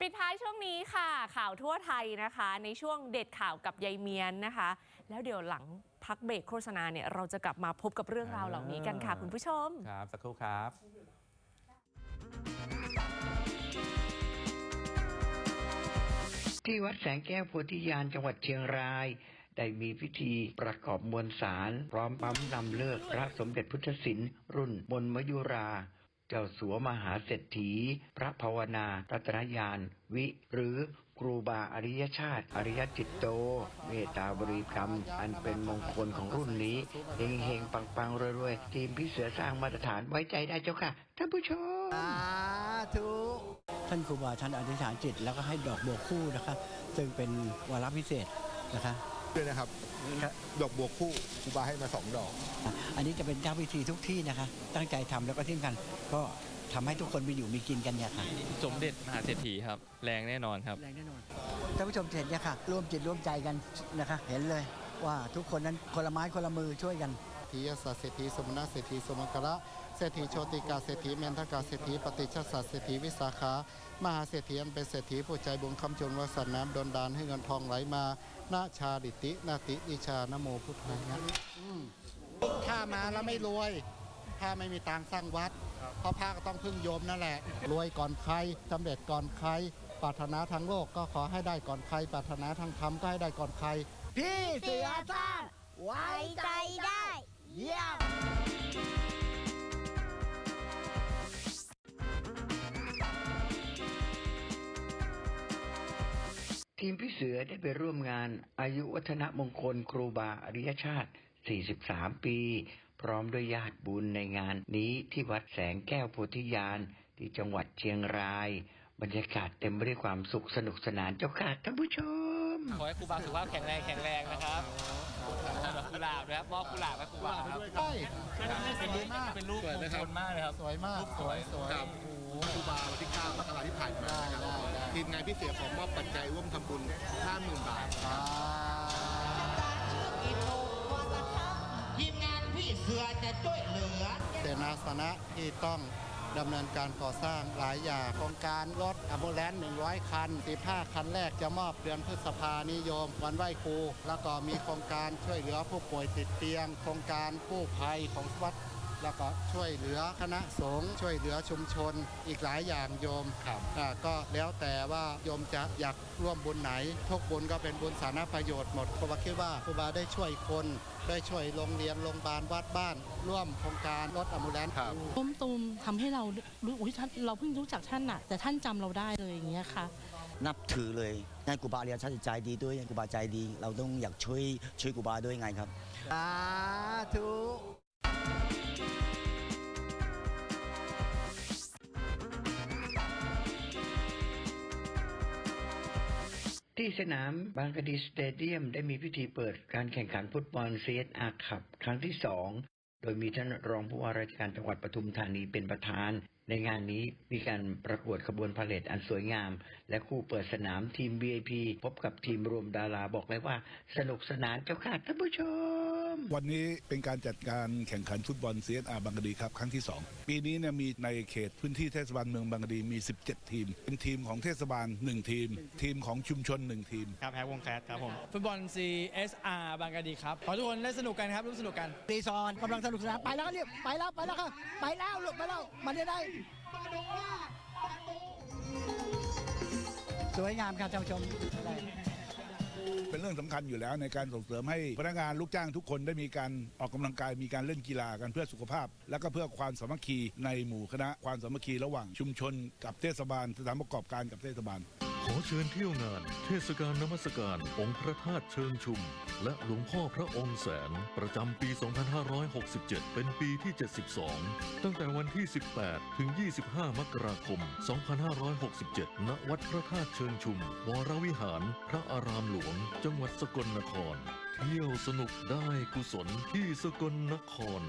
ปิดท้ายช่วงนี้ค่ะ ข่าวทั่วไทยนะคะ ในช่วงเด็ดข่าวกับยายเมียนนะคะ แล้วเดี๋ยวหลังพักเบรกโฆษณาเนี่ยเราจะกลับมาพบกับเรื่องราวเหล่านี้กันค่ะ คุณผู้ชม ครับ สักครู่ครับ ที่วัดแสงแก้วโพธิญาณจังหวัดเชียงราย ได้มีพิธีประกอบมวลสาร พร้อมปั๊มนำเลิกพระสมเด็จพุทธศิลป์รุ่นมนมยุรา เจ้าสัวมหาเศรษฐี พระภาวนา รัตนญาณวิ หรือครูบาอริยชาติ อริยจิตโต เมตตาบริกรรม อันเป็นมงคลของรุ่นนี้เฮงเฮงปังปังๆรวยๆ ทีมพี่เสือสร้างมาตรฐานไว้ใจได้เจ้าค่ะ ท่านผู้ชมสาธุท่านครูบาท่านอธิษฐานจิต แล้วก็ให้ดอกบัวคู่นะคะ ซึ่งเป็นวาระพิเศษนะคะ ด้วยนะครับ ครับ ดอกบัวคู่ครูบาให้มาสองดอกอะอันนี้จะเป็นเจ้าพิธีทุกที่นะคะ ตั้งใจทำแล้วก็ที่สำคัญก็ทำให้ทุกคนมีอยู่มีกินกันเนี่ยค่ะ สมเด็จมหาเศรษฐีครับ แรงแน่นอนครับ แรงแน่นอนท่านผู้ชมเห็นเนี่ยค่ะ ร่วมจิตร่วมใจกันนะคะ เห็นเลยว่าทุกคนนั้นคนละไม้คนละมือช่วยกัน ทียสัสเศรษฐีสมณะเศรษฐีสมกระเศรษฐีโชติกาเศรษฐีเมนทกาเศรษฐีปฏิชสัสเศรษฐีวิสาขามหาเศรษฐีอันเป็นเศรษฐีผู้ใจบุญคำจนวสันน้ำดนดานให้เงินทองไหลมานาชาดิตินาติอิชานโมพุทธายะถ้ามาแล้วไม่รวย ถ้าไม่มีตังสร้างวัด เพราะพระก็ต้องพึ่งโยมนั่นแหละ รวยก่อนใครสำเร็จก่อนใครปรารถนาทางโลกก็ขอให้ได้ก่อนใครปรารถนาทางธรรมก็ให้ได้ก่อนใครพี่เสือซ่าไว้ใจ เยี่ยมทีมพี่เสือได้ไปร่วมงานอายุวัฒนมงคลครูบาอริยชาติ 43 ปี พร้อมด้วยญาติบุญในงานนี้ที่วัดแสงแก้วโพธิญาณที่จังหวัดเชียงราย บรรยากาศเต็มไปด้วยความสุขสนุกสนานเจ้าค่ะท่านผู้ชม ขอให้ครูบาสุขภาพแข็งแรงแข็งแรงนะครับดอกกุหลาบนะครับมอบกุหลาบให้ครูบาครับใช่เป็นรูปเป็นรูปมงคลมากเลยครับสวยมากสวยสวยครับครูบาวันที่9มกราที่ผ่านมานะครับทีมงานพิเศษของมอบปัจจัยร่วมทำบุญ 50,000 บาทอ่าทีมงานพี่เสือจะช่วยเหลือเสนาสนะที่ต้อง ดำเนินการก่อสร้างหลายอย่างโครงการรถอัมบูเลน100 คัน15คันแรกจะมอบเดือนพฤษภานิยม วันไหว้ครู แล้วก็มีโครงการช่วยเหลือผู้ป่วยติดเตียง โครงการกู้ภัยของวัด แล้วก็ช่วยเหลือคณะสงฆ์ช่วยเหลือชุมชน อีกหลายอย่างโยมครับก็แล้วแต่ว่าโยมจะอยากร่วมบุญไหนทุกบุญก็เป็นบุญสาธารณประโยชน์หมดครูบาคิดว่าครูบาได้ช่วยคนได้ช่วยโรงเรียนโรงพยาบาลวัดบ้าน ร่วมโครงการรถอัมบูเลนซ์ต้มตูมทำให้เรารู้อุ๊ยท่านเราเพิ่งรู้จักท่านน่ะ แต่ท่านจำเราได้เลยอย่างเงี้ยค่ะ นับถือเลยงานกูบาเรียนชาติใจดีด้วยงานกูบาใจดี เราต้องอยากช่วยช่วยกูบาด้วยไงครับสาธุ ที่สนามบางกะดีสเตเดียมได้มีพิธีเปิดการแข่งขันฟุตบอล CSR คับครั้งที่สองโดยมีท่านรองผู้ว่าราชการจังหวัดปทุมธานีเป็นประธาน ในงานนี้มีการประกวดขบวนพาเหรดอันสวยงาม และคู่เปิดสนามทีม VIP พบกับทีมรวมดาราบอกเลยว่า สนุกสนานเจ้าค่ะท่านผู้ชม วันนี้เป็นการจัดการแข่งขันฟุตบอล CSR บางกะดีครับ ครั้งที่ 2 ปีนี้เนี่ยมีในเขตพื้นที่เทศบาลเมืองบางกะดีมี 17 ทีม เป็นทีมของเทศบาล 1 ทีม ทีมของชุมชน 1 ทีม ครับแฮกวงแคสครับผม ฟุตบอล CSR บางกะดีครับ ขอทุกคนได้สนุกกันครับร่วมสนุกกันรีซอนกำลังสนุกสนานไปแล้วครับเนี่ยไปแล้วไปแล้วครับไปแล้วลูกไปแล้วมันจะได้สวยงามครับท่านผู้ชมได้ เป็นเรื่องสำคัญอยู่แล้วในการส่งเสริมให้พนักงานลูกจ้างทุกคนได้มีการออกกำลังกายมีการเล่นกีฬากันเพื่อสุขภาพ และก็เพื่อความสามัคคีในหมู่คณะความสามัคคีระหว่างชุมชนกับเทศบาลสถานประกอบการกับเทศบาล ขอเชิญเที่ยวงาน เทศกาลนมัสการ องค์พระธาตุเชิงชุม และหลวงพ่อพระองค์แสน ประจำปี 2567 เป็นปีที่ 72 ตั้งแต่วันที่ 18 ถึง 25 มกราคม 2567 ณ วัดพระธาตุเชิงชุม วรวิหาร พระอารามหลวง จังหวัดสกลนคร เที่ยวสนุกได้กุศลที่สกลนคร